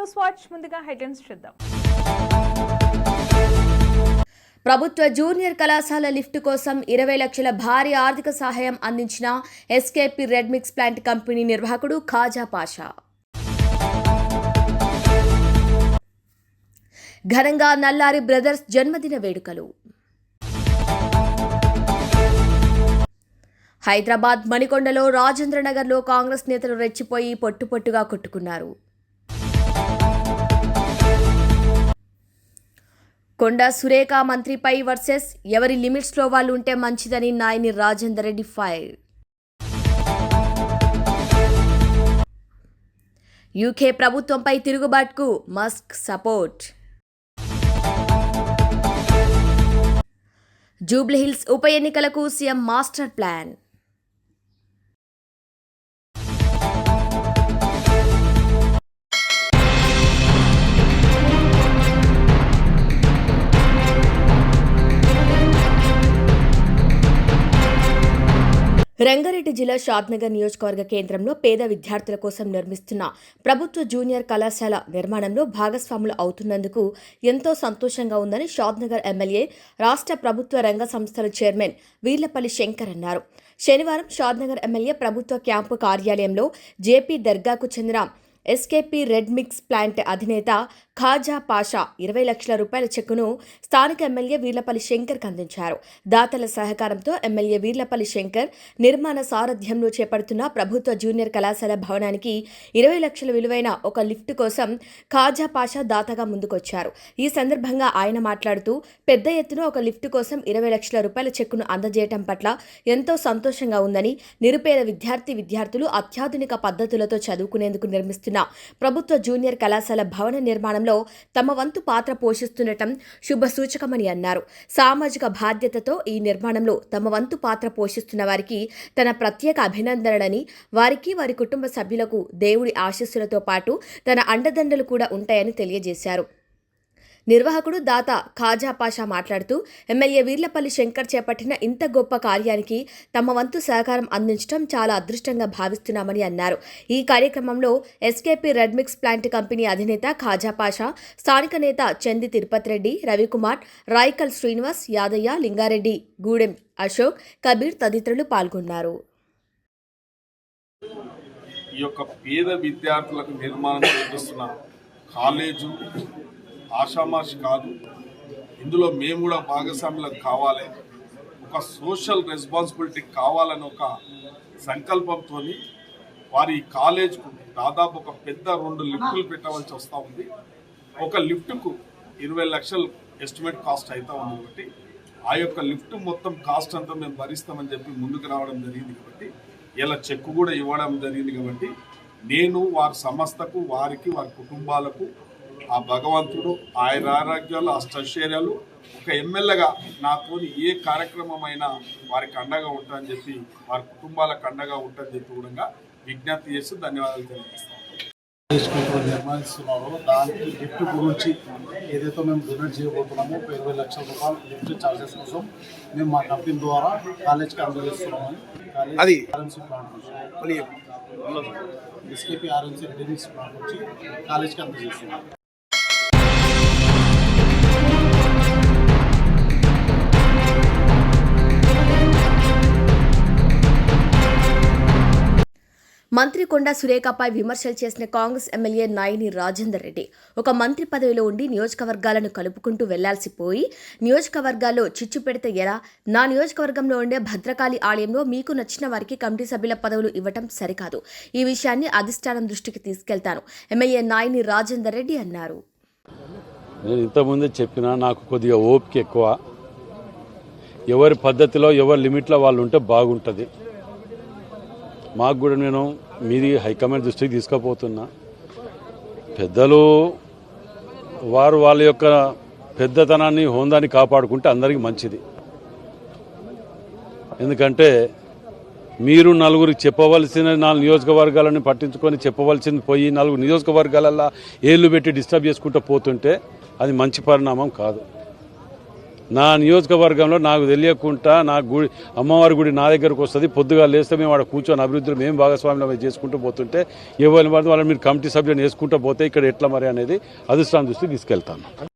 News watch ముందుగా headlines చూద్దాం. ప్రభుత్వ జూనియర్ కళాశాల లిఫ్ట్ కోసం ఇరవై లక్షల భారీ ఆర్థిక సహాయం అందించిన SKP ready mix plant company నిర్వాహకుడు ఖాజా పాషా. ఘనంగా నల్లారి బ్రదర్స్ జన్మదిన వేడుకలు. హైదరాబాద్ మణికొండలో రాజేంద్రనగర్లో కాంగ్రెస్ నేతలు రెచ్చిపోయి పొట్టుపొట్టుగా కొట్టుకున్నారు. కొండ సురేఖ మంత్రిపై వర్సెస్ ఎవరి లిమిట్స్లో వాళ్ళు ఉంటే మంచిదని నాయని రాజేందర్ రెడ్డి ఫైర్. యూకే ప్రభుత్వంపై తిరుగుబాటుకు మస్క్ సపోర్ట్. జూబ్లీహిల్స్ ఉప ఎన్నికలకు సీఎం మాస్టర్ ప్లాన్. రంగారెడ్డి జిల్లా షాద్నగర్ నియోజకవర్గ కేంద్రంలో పేద విద్యార్థుల కోసం నిర్మిస్తున్న ప్రభుత్వ జూనియర్ కళాశాల నిర్మాణంలో భాగస్వాములు అవుతున్నందుకు ఎంతో సంతోషంగా ఉందని షాద్నగర్ ఎమ్మెల్యే రాష్ట్ర ప్రభుత్వ రంగ సంస్థల చైర్మన్ వీర్లపల్లి శంకర్ అన్నారు. శనివారం షాద్నగర్ ఎమ్మెల్యే ప్రభుత్వ క్యాంపు కార్యాలయంలో జేపీ దర్గాకు చెందిన ఎస్కేపీ రెడ్ మిక్స్ ప్లాంట్ అధినేత ఖాజా పాషా ఇరవై లక్షల రూపాయల చెక్కును స్థానిక ఎమ్మెల్యే వీర్లపల్లి శంకర్కి అందించారు. దాతల సహకారంతో ఎమ్మెల్యే వీర్లపల్లి శంకర్ నిర్మాణ సారథ్యంలో చేపడుతున్న ప్రభుత్వ జూనియర్ కళాశాల భవనానికి ఇరవై లక్షల విలువైన ఒక లిఫ్ట్ కోసం ఖాజా పాషా దాతగా ముందుకొచ్చారు. ఈ సందర్భంగా ఆయన మాట్లాడుతూ పెద్ద ఎత్తున ఒక లిఫ్ట్ కోసం ఇరవై లక్షల రూపాయల చెక్కును అందజేయటం పట్ల ఎంతో సంతోషంగా ఉందని నిరుపేద విద్యార్థి విద్యార్థులు అత్యాధునిక పద్ధతులతో చదువుకునేందుకు నిర్మిస్తున్న ప్రభుత్వ జూనియర్ కళాశాల భవన నిర్మాణంలో తమ వంతు పాత్ర పోషిస్తుండటం శుభసూచకమని అన్నారు. సామాజిక బాధ్యతతో ఈ నిర్మాణంలో తమ వంతు పాత్ర పోషిస్తున్న వారికి తన ప్రత్యేక అభినందనలని వారికి వారి కుటుంబ సభ్యులకు దేవుడి ఆశస్సులతో పాటు తన అండదండలు కూడా ఉంటాయని తెలియజేశారు. నిర్వాహకుడు దాత ఖాజా పాషా మాట్లాడుతూ ఎమ్మెల్యే వీర్లపల్లి శంకర్ చేపట్టిన ఇంత గొప్ప కార్యానికి తమ వంతు సహకారం అందించడం చాలా అదృష్టంగా భావిస్తున్నామని అన్నారు. ఈ కార్యక్రమంలో SKP ready mix plant company అధినేత ఖాజా పాషా స్థానిక నేత చంది తిరుపతి రెడ్డి రవికుమార్ రాయకల్ శ్రీనివాస్ యాదయ్య లింగారెడ్డి గూడెం అశోక్ కబీర్ తదితరులు పాల్గొన్నారు. ఈ యొక్క పేద విద్యార్థులకు నిర్మాణం చేస్తున్న. కాలేజు ఆషామాషి కాదు. ఇందులో మేము కూడా భాగస్వాములకు కావాలి. ఒక సోషల్ రెస్పాన్సిబిలిటీ కావాలని ఒక సంకల్పంతో వారి కాలేజ్కు దాదాపు ఒక పెద్ద రెండు లిఫ్టులు పెట్టవలసి వస్తూ ఉంది. ఒక లిఫ్ట్కు ఇరవై లక్షలు ఎస్టిమేట్ కాస్ట్ అవుతా ఉంది కాబట్టి ఆ యొక్క లిఫ్ట్ మొత్తం కాస్ట్ అంతా మేము భరిస్తామని చెప్పి ముందుకు రావడం జరిగింది కాబట్టి ఇలా చెక్కు కూడా ఇవ్వడం జరిగింది కాబట్టి నేను వారి సంస్థకు వారికి వారి కుటుంబాలకు ఆ భగవంతుడు ఆయన ఆరోగ్యాలు అష్టైశ్వర్యాలు ఒక ఎమ్మెల్యేగా నాతో ఏ కార్యక్రమం అయినా వారికి అండగా ఉంటానని చెప్పి వారి కుటుంబాలకు అండగా ఉంటానని చెప్పి కూడా విజ్ఞప్తి చేస్తూ ధన్యవాదాలు తెలియజేస్తాను నిర్మాణిస్తున్నారో దానికి లిఫ్ట్ గురించి ఏదైతే మేము డొనేట్ చేయబోతున్నామో ఒక ఇరవై లక్షల రూపాయలు లిఫ్ట్ ఛార్జెస్ కోసం మేము మా కంపెనీ ద్వారా కాలేజ్కి అందజేస్తున్నామని అది ఆర్ఎన్సీ ప్లాంట్ నుంచి ఎస్కేపీ ఆర్ఎన్సీ డెనిక్స్ ప్లాంట్ నుంచి కాలేజ్కి అందజేస్తున్నాం మంత్రి కొండ సురేఖపై విమర్శలు చేసిన కాంగ్రెస్ ఎమ్మెల్యే నాయని రాజేందర్ రెడ్డి ఒక మంత్రి పదవిలో ఉండి నియోజకవర్గాలను కలుపుకుంటూ వెళ్ళాల్సి పోయి నియోజకవర్గాల్లో చిచ్చు పెడితే ఎలా? నా నియోజకవర్గంలో ఉండే భద్రకాళి ఆలయంలో మీకు నచ్చిన వారికి కమిటీ సభ్యుల పదవులు ఇవ్వటం సరికాదు. ఈ విషయాన్ని అధిష్టానం దృష్టికి తీసుకెళ్తాను ఎమ్మెల్యే నాయని రాజేందర్ రెడ్డి అన్నారు. నేను ఇంతకుముందే చెప్పిన నాకు కొద్దిగా ఓపిక ఎక్కువ. ఎవరి పద్ధతిలో ఎవరి లిమిట్లో వాళ్ళు ఉంటే బాగుంటుంది. మాకు కూడా నేను మీది హైకమాండ్ దృష్టికి తీసుకుపోతున్నా. పెద్దలు వారు వాళ్ళ యొక్క పెద్దతనాన్ని హోందాన్ని కాపాడుకుంటే అందరికీ మంచిది. ఎందుకంటే మీరు నలుగురికి చెప్పవలసిన నాలుగు నియోజకవర్గాలను పట్టించుకొని చెప్పవలసింది పోయి నలుగురు నియోజకవర్గాలల్లో ఏళ్ళు పెట్టి డిస్టర్బ్ చేసుకుంటూ పోతుంటే అది మంచి పరిణామం కాదు. నా నియోజకవర్గంలో నాకు తెలియకుండా నా గుడి అమ్మవారి గుడి నా దగ్గరకు వస్తుంది. పొద్దుగా లేస్తే మేము ఆడ కూర్చొని అభివృద్ధిలో మేము భాగస్వామ్యం చేసుకుంటూ పోతుంటే ఎవరిని పడితే వాళ్ళని మీరు కమిటీ సభ్యులను వేసుకుంటూ పోతే ఇక్కడ ఎట్లా మరి అనేది అధిష్టానం దృష్టికి తీసుకెళ్తాను.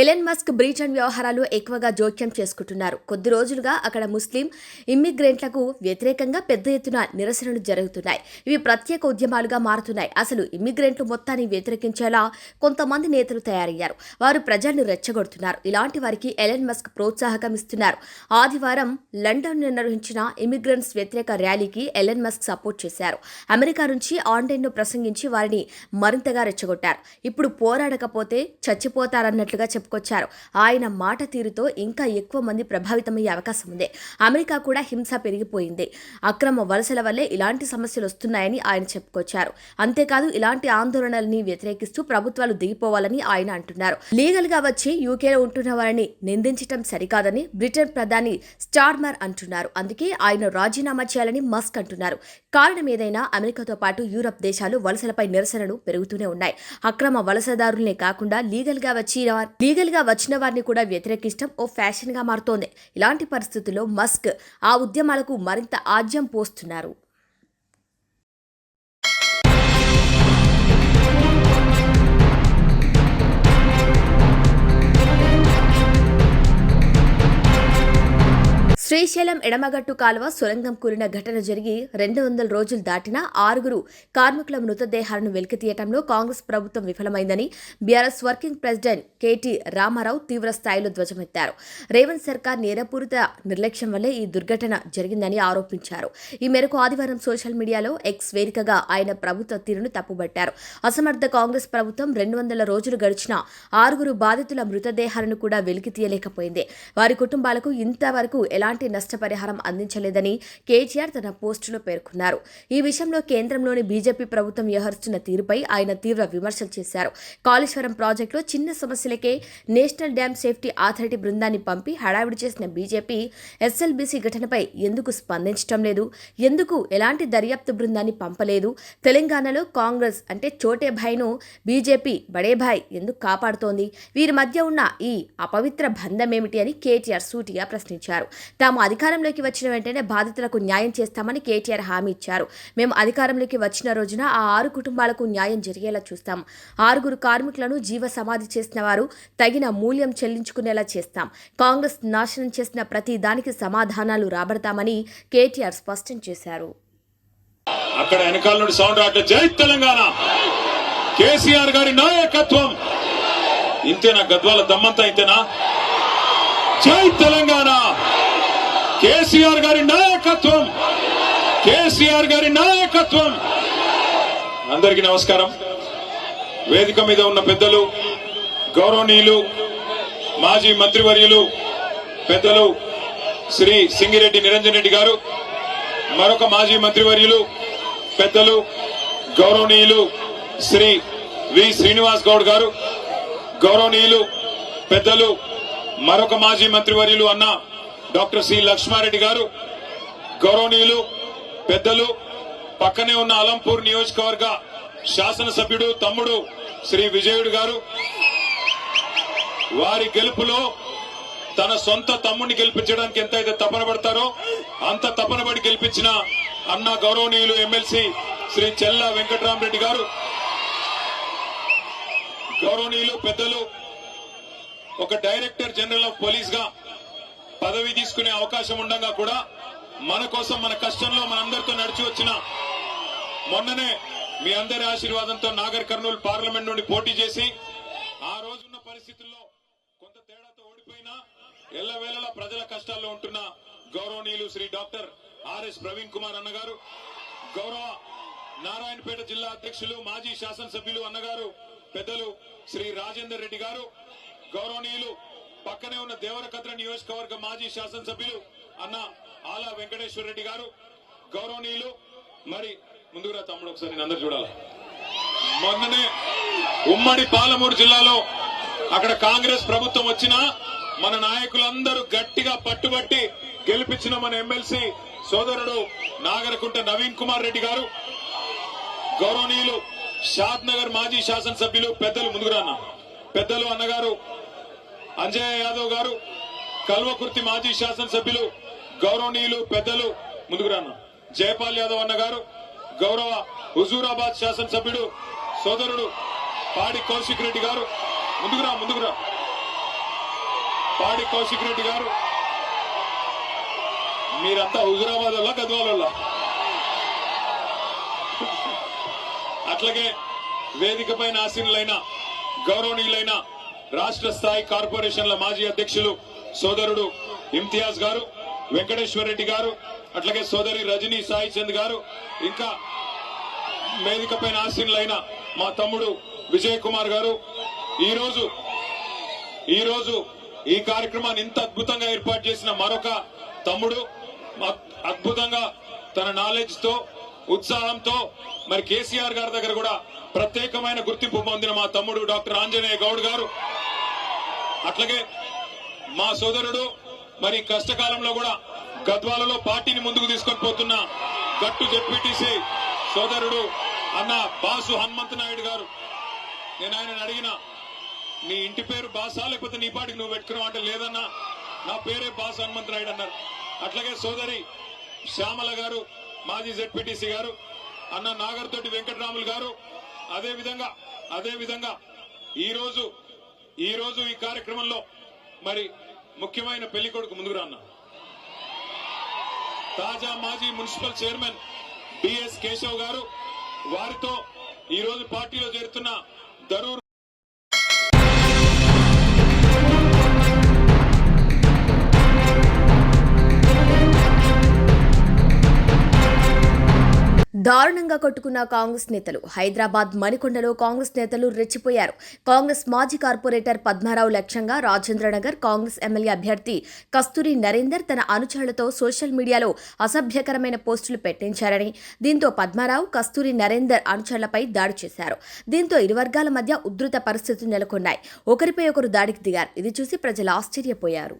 ఎలెన్ మస్క్ బ్రిటన్ వ్యవహారాలు ఎక్కువగా జోక్యం చేసుకుంటున్నారు. కొద్ది రోజులుగా అక్కడ ముస్లిం ఇమ్మిగ్రెంట్లకు వ్యతిరేకంగా పెద్ద ఎత్తున నిరసనలు జరుగుతున్నాయి. ఇవి ప్రత్యేక ఉద్యమాలుగా మారుతున్నాయి. అసలు ఇమ్మిగ్రెంట్లు మొత్తాన్ని వ్యతిరేకించేలా కొంతమంది నేతలు తయారయ్యారు. వారు ప్రజలను రెచ్చగొడుతున్నారు. ఇలాంటి వారికి ఎలెన్ మస్క్ ప్రోత్సాహకం ఇస్తున్నారు. ఆదివారం లండన్ నిర్వహించిన ఇమిగ్రెంట్స్ వ్యతిరేక ర్యాలీకి ఎలెన్ మస్క్ సపోర్ట్ చేశారు. అమెరికా నుంచి ఆన్లైన్లో ప్రసంగించి వారిని మరింతగా రెచ్చగొట్టారు. ఇప్పుడు పోరాడకపోతే చచ్చిపోతారన్నట్లుగా చెప్పుకొచ్చారు. ఆయన మాట తీరుతో ఇంకా ఎక్కువ మంది ప్రభావితమయ్యే అవకాశం ఉంది. అమెరికా కూడా హింస పెరిగిపోయింది. అక్రమ వలసల వల్లే ఇలాంటి సమస్యలు వస్తున్నాయని ఆయన చెప్పుకొచ్చారు. అంతేకాదు ఇలాంటి ఆందోళనల్ని వ్యతిరేకిస్తూ ప్రభుత్వాలు దిగిపోవాలని ఆయన అంటున్నారు. లీగల్గా వచ్చి యూకేలో ఉంటున్న వారిని నిందించటం సరికాదని బ్రిటన్ ప్రధాని స్టార్మర్ అంటున్నారు. అందుకే ఆయన రాజీనామా చేయాలని మస్క్ అంటున్నారు. కారణం ఏదైనా అమెరికాతో పాటు యూరప్ దేశాలు వలసలపై నిరసనలు పెరుగుతూనే ఉన్నాయి. అక్రమ వలసదారులనే కాకుండా లీగల్గా వచ్చి లీగల్గా వచ్చిన వారిని కూడా వ్యతిరేకించడం ఓ ఫ్యాషన్గా మారుతోంది. ఇలాంటి పరిస్థితుల్లో మస్క్ ఆ ఉద్యమాలకు మరింత ఆజ్యం పోస్తున్నారు. శ్రీశైలం ఎడమగట్టు కాలువ సొరంగం కూలిన ఘటన జరిగి రెండు వందల రోజులు దాటినా ఆరుగురు కార్మికుల మృతదేహాలను వెలికితీయటంలో కాంగ్రెస్ ప్రభుత్వం విఫలమైందని BRS working president KT Ramarao తీవ్ర స్థాయిలో ధ్వజమెత్తారు. రేవంత్ సర్కార్ నేరపూరిత నిర్లక్ష్యం వల్లే ఈ దుర్ఘటన జరిగిందని ఆరోపించారు. ఈ మేరకు ఆదివారం సోషల్ మీడియాలో ఎక్స్ వేదికగా ఆయన ప్రభుత్వ తీరును తప్పుబట్టారు. అసమర్థ కాంగ్రెస్ ప్రభుత్వం రెండు వందల రోజులు గడిచిన ఆరుగురు బాధితుల మృతదేహాలను కూడా వెలికితీయలేకపోయింది. వారి కుటుంబాలకు ఇంతవరకు ఎలాంటి నష్టపరిహారం అందించలేదని కేటీఆర్ తన పోస్టులో పేర్కొన్నారు. ఈ విషయంలో కేంద్రంలోని బీజేపీ ప్రభుత్వం వ్యవహరిస్తున్న తీరుపై ఆయన తీవ్ర విమర్శలు చేశారు. కాళేశ్వరం ప్రాజెక్టులో చిన్న సమస్యలకే నేషనల్ డ్యామ్ సేఫ్టీ అథారిటీ బృందాన్ని పంపి హడావిడి చేసిన బీజేపీ ఎస్ఎల్బీసీ ఘటనపై ఎందుకు స్పందించడం లేదు? ఎందుకు ఎలాంటి దర్యాప్తు బృందాన్ని పంపలేదు? తెలంగాణలో కాంగ్రెస్ అంటే చోటే భాయ్ను బీజేపీ బడే భాయ్ ఎందుకు కాపాడుతోంది? వీరి మధ్య ఉన్న ఈ అపవిత్ర బంధమేమిటి అని కేటీఆర్ సూటిగా ప్రశ్నించారు. తాము అధికారంలోకి వచ్చిన వెంటనే బాధితులకు న్యాయం చేస్తామని కేటీఆర్ హామీ ఇచ్చారు. మేము అధికారంలోకి వచ్చిన రోజున ఆ ఆరు కుటుంబాలకు న్యాయం జరిగేలా చూస్తాం. ఆరుగురు కార్మికులను జీవ సమాధి చేసిన వారు తగిన మూల్యం చెల్లించుకునేలా చేస్తాం. కాంగ్రెస్ నాశనం చేసిన ప్రతి దానికి సమాధానాలు రాబడతామని కేటీఆర్ స్పష్టం చేశారు. అక్కడ వెనకాల నుండి సౌండ్ రావట్లేదు జై తెలంగాణ! కేసీఆర్ గారి నాయకత్వం! ఇంతేనా గద్వాల దమ్మంతా ఇంతేనా? జై తెలంగాణ! కేసీఆర్ గారి నాయకత్వం. కేసీఆర్ గారి నాయకత్వం. అందరికీ నమస్కారం. వేదిక మీద ఉన్న పెద్దలు గౌరవనీయులు మాజీ మంత్రివర్యులు పెద్దలు శ్రీ సింగిరెడ్డి నిరంజన్ రెడ్డి గారు మరొక మాజీ మంత్రివర్యులు పెద్దలు గౌరవనీయులు శ్రీ వి శ్రీనివాస్ గౌడ్ గారు గౌరవనీయులు పెద్దలు మరొక మాజీ మంత్రివర్యులు అన్న డాక్టర్ సి లక్ష్మారెడ్డి గారు గౌరవనీయులు పెద్దలు పక్కనే ఉన్న అలంపూర్ నియోజకవర్గ శాసనసభ్యుడు తమ్ముడు శ్రీ విజయుడు గారు. వారి గెలుపులో తన సొంత తమ్ముడిని గెలిపించడానికి ఎంతైతే తపన పడతారో అంత తపన పడి గెలిపించిన అన్న గౌరవనీయులు ఎమ్మెల్సీ శ్రీ చెల్ల వెంకటరామరెడ్డి గారు. గౌరవనీయులు పెద్దలు ఒక డైరెక్టర్ జనరల్ ఆఫ్ పోలీస్గా పదవి తీసుకునే అవకాశం ఉండగా కూడా మన కోసం మన కష్టంలో మనందరితో నడిచి వచ్చిన మొన్ననే మీ అందరి ఆశీర్వాదంతో నాగర్ కర్నూలు పార్లమెంట్ నుండి పోటీ చేసి ఆ రోజున్న పరిస్థితుల్లో కొంత తేడాతో ఓడిపోయినా ఎల్లవేళలా ప్రజల కష్టాల్లో ఉంటున్న గౌరవనీయులు శ్రీ డాక్టర్ ఆర్ఎస్ ప్రవీణ్ కుమార్ అన్నగారు గౌరవ నారాయణపేట జిల్లా అధ్యక్షులు మాజీ శాసనసభ్యులు అన్నగారు పెద్దలు శ్రీ రాజేందర్ రెడ్డి గారు గౌరవనీయులు పక్కనే ఉన్న దేవరకద్ర నియోజకవర్గ మాజీ శాసనసభ్యులు అన్న ఆలా వెంకటేశ్వర రెడ్డి గారు గౌరవనీయులు. మరి ముందుగా తమ్ముడు ఒకసారి నేను అందరు చూడాలి? మొన్ననే ఉమ్మడి పాలమూరు జిల్లాలో అక్కడ కాంగ్రెస్ ప్రభుత్వం వచ్చినా మన నాయకులందరూ గట్టిగా పట్టుబట్టి గెలిపించిన మన ఎమ్మెల్సీ సోదరుడు నాగరకుంట నవీన్ కుమార్ రెడ్డి గారు. గౌరవనీయులు షాద్ నగర్ మాజీ శాసనసభ్యులు పెద్దలు ముందుకురాన్న పెద్దలు అన్నగారు అంజయ్య యాదవ్ గారు కల్వకుర్తి మాజీ శాసనసభ్యులు గౌరవనీయులు పెద్దలు ముందుకురాన్న జయపాల్ యాదవ్ అన్న గారు గౌరవ హుజూరాబాద్ శాసనసభ్యుడు సోదరుడు పాడి కౌశిక్ రెడ్డి గారు ముందుకురా ముందుకురా పాడి కౌశిక్ రెడ్డి గారు మీరంతా హుజూరాబాద్ వల్ల గద్వాల అట్లాగే వేదిక పైన ఆసీనులైన గౌరవనీయులైన రాష్ట్ర స్థాయి కార్పొరేషన్ల మాజీ అధ్యక్షులు సోదరుడు ఇమ్తియాజ్ గారు వెంకటేశ్వర రెడ్డి గారు అట్లాగే సోదరి రజనీ సాయి చంద్ గారు ఇంకా వేదిక ఆశీనులైన మా తమ్ముడు విజయ్ కుమార్ గారు. ఈరోజు ఈరోజు ఈ రోజు ఈ కార్యక్రమాన్ని ఇంత అద్భుతంగా ఏర్పాటు చేసిన మరొక తమ్ముడు అద్భుతంగా తన నాలెడ్జ్తో ఉత్సాహంతో మరి కేసీఆర్ గారి దగ్గర కూడా ప్రత్యేకమైన గుర్తింపు పొందిన మా తమ్ముడు డాక్టర్ ఆంజనేయ గౌడ్ గారు. అట్లాగే మా సోదరుడు మరి కష్టకాలంలో కూడా గద్వాలలో పార్టీని ముందుకు తీసుకొని పోతున్న గట్టు జెడ్పీటీసీ సోదరుడు అన్న బాసు హనుమంత్ నాయుడు గారు. నేను ఆయన అడిగిన నీ ఇంటి పేరు బాసా? లేకపోతే నీ పాటికి నువ్వు పెట్టుకున్నావు? అంటే లేదన్నా నా పేరే బాసు హనుమంత్ నాయుడు అన్నారు. అట్లాగే సోదరి శ్యామల గారు మాజీ జెడ్పీటీసీ గారు అన్న నాగర్తోటి వెంకటరాములు గారు అదే విధంగా అదే విధంగా ఈ రోజు ఈ రోజు ఈ కార్యక్రమంలో మరి ముఖ్యమైన పెళ్ళి కొడుకు ముందుకు రాన్న తాజా మాజీ మున్సిపల్ చైర్మన్ బిఎస్ కేశవ్ గారు వారితో ఈ రోజు పార్టీలో చేరుతున్న దరూర్ దారుణంగా కొట్టుకున్న కాంగ్రెస్ నేతలు. హైదరాబాద్ మణికొండలో కాంగ్రెస్ నేతలు రెచ్చిపోయారు. కాంగ్రెస్ మాజీ కార్పొరేటర్ పద్మారావు లక్ష్యంగా రాజేంద్రనగర్ కాంగ్రెస్ ఎమ్మెల్యే అభ్యర్థి కస్తూరి నరేందర్ తన అనుచరులతో సోషల్ మీడియాలో అసభ్యకరమైన పోస్టులు పెట్టించారని దీంతో పద్మారావు కస్తూరి నరేందర్ అనుచరులపై దాడి చేశారు. దీంతో ఇరు వర్గాల మధ్య ఉధృత పరిస్థితులు నెలకొన్నాయి. ఒకరిపై ఒకరు దాడికి దిగారు. ఇది చూసి ప్రజలు ఆశ్చర్యపోయారు.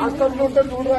హాస్టల్ ఉంటే చూడరా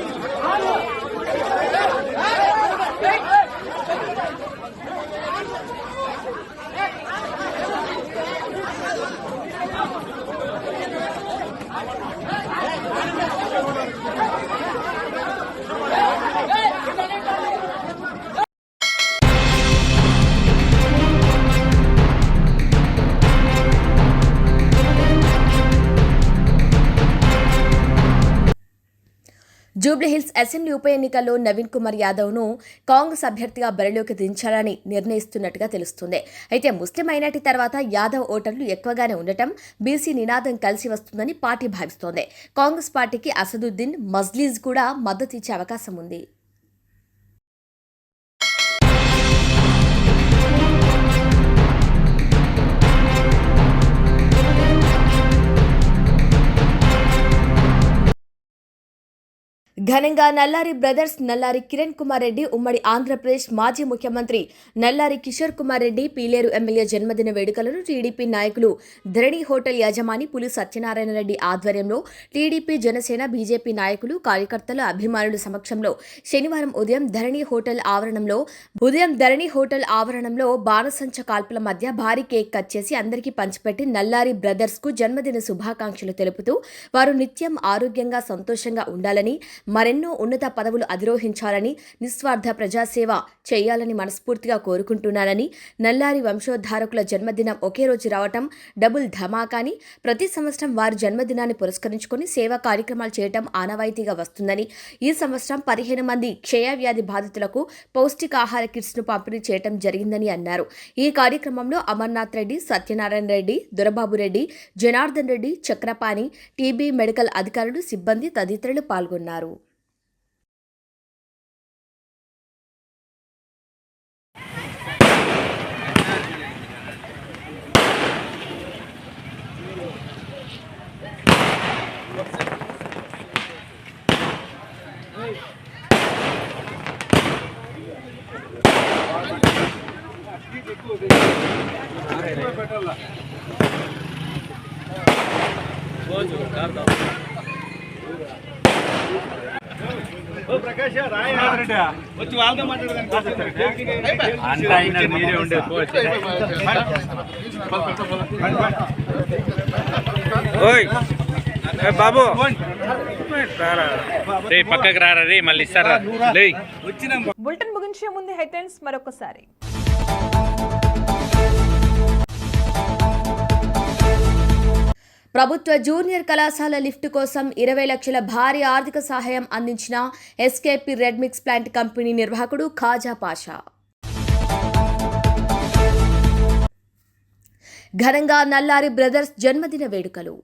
జూబ్లీహిల్స్ అసెంబ్లీ ఉప ఎన్నికల్లో నవీన్ కుమార్ యాదవ్ను కాంగ్రెస్ అభ్యర్థిగా బరిలోకి దించాలని నిర్ణయిస్తున్నట్టుగా తెలుస్తుంది. అయితే ముస్లిం మైనార్టీ తర్వాత యాదవ్ ఓటర్లు ఎక్కువగానే ఉండటం బీసీ నినాదం కలిసి వస్తుందని పార్టీ భావిస్తోంది. కాంగ్రెస్ పార్టీకి అసదుద్దీన్ మజ్లీజ్ కూడా మద్దతు ఇచ్చే అవకాశం ఉంది. ఘనంగా నల్లారి బ్రదర్స్ నల్లారి కిరణ్ కుమార్ రెడ్డి ఉమ్మడి ఆంధ్రప్రదేశ్ మాజీ ముఖ్యమంత్రి నల్లారి కిషోర్ కుమార్ రెడ్డి పీలేరు ఎమ్మెల్యే జన్మదిన వేడుకలను టీడీపీ నాయకులు ధరణి హోటల్ యజమాని పులి సత్యనారాయణ రెడ్డి ఆధ్వర్యంలో టీడీపీ జనసేన బీజేపీ నాయకులు కార్యకర్తల అభిమానుల సమక్షంలో శనివారం ఉదయం ధరణి హోటల్ ఆవరణంలో ఉదయం ధరణి హోటల్ ఆవరణంలో బాణసంచ కాల్పుల మధ్య భారీ కేక్ కట్ చేసి అందరికీ పంచిపెట్టి నల్లారి బ్రదర్స్కు జన్మదిన శుభాకాంక్షలు తెలుపుతూ వారు నిత్యం ఆరోగ్యంగా సంతోషంగా ఉండాలని మరెన్నో ఉన్నత పదవులు అధిరోహించాలని నిస్వార్థ ప్రజాసేవ చేయాలని మనస్ఫూర్తిగా కోరుకుంటున్నానని నల్లారి వంశోద్ధారకుల జన్మదినం ఒకే రోజు రావటం డబుల్ ధమాకాని. ప్రతి సంవత్సరం వారి జన్మదినాన్ని పురస్కరించుకొని సేవా కార్యక్రమాలు చేయటం ఆనవాయితీగా వస్తుందని. ఈ సంవత్సరం పదిహేను మంది క్షయవ్యాధి బాధితులకు పౌష్టికాహార కిట్స్ను పంపిణీ చేయటం జరిగిందని అన్నారు. ఈ కార్యక్రమంలో అమర్నాథ్ రెడ్డి సత్యనారాయణ రెడ్డి దురబాబు రెడ్డి జనార్దన్ రెడ్డి చక్రపాణి టీబీ మెడికల్ అధికారులు సిబ్బంది తదితరులు పాల్గొన్నారు. అంతా అయినా మీరే ఓయ్ బాబు. రే పక్కకి రారా రే మళ్ళీ ఇస్తారా? లే. బులెటిన్ ముగించే ముందు హెడ్లైన్స్ మరొకసారి. ప్రభుత్వ జూనియర్ కళాశాల లిఫ్ట్ కోసం ఇరవై లక్షల భారీ ఆర్థిక సహాయం అందించిన SKP ready mix plant company నిర్వాహకుడు ఖాజా పాషా. ఘనంగా నల్లారి బ్రదర్స్ జన్మదిన వేడుకలు.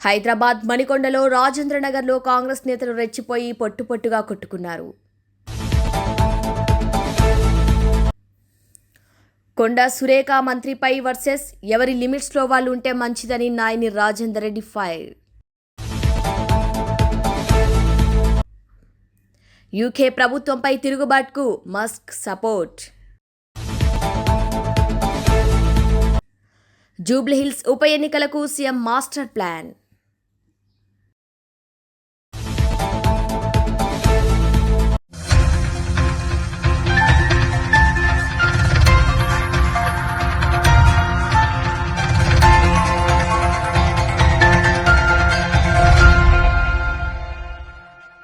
హైదరాబాద్ మణికొండలో రాజేంద్రనగర్లో కాంగ్రెస్ నేతలు రెచ్చిపోయి పొట్టుపొట్టుగా కొట్టుకున్నారు. కొండ సురేఖ మంత్రిపై వర్సెస్ ఎవరి లిమిట్స్లో వాళ్ళు ఉంటే మంచిదని నాయని రాజేందర్ రెడ్డి ఫైర్. యూకే ప్రభుత్వంపై తిరుగుబాటుకు మస్క్ సపోర్ట్. జూబ్లీహిల్స్ ఉప ఎన్నికలకు సీఎం మాస్టర్ ప్లాన్.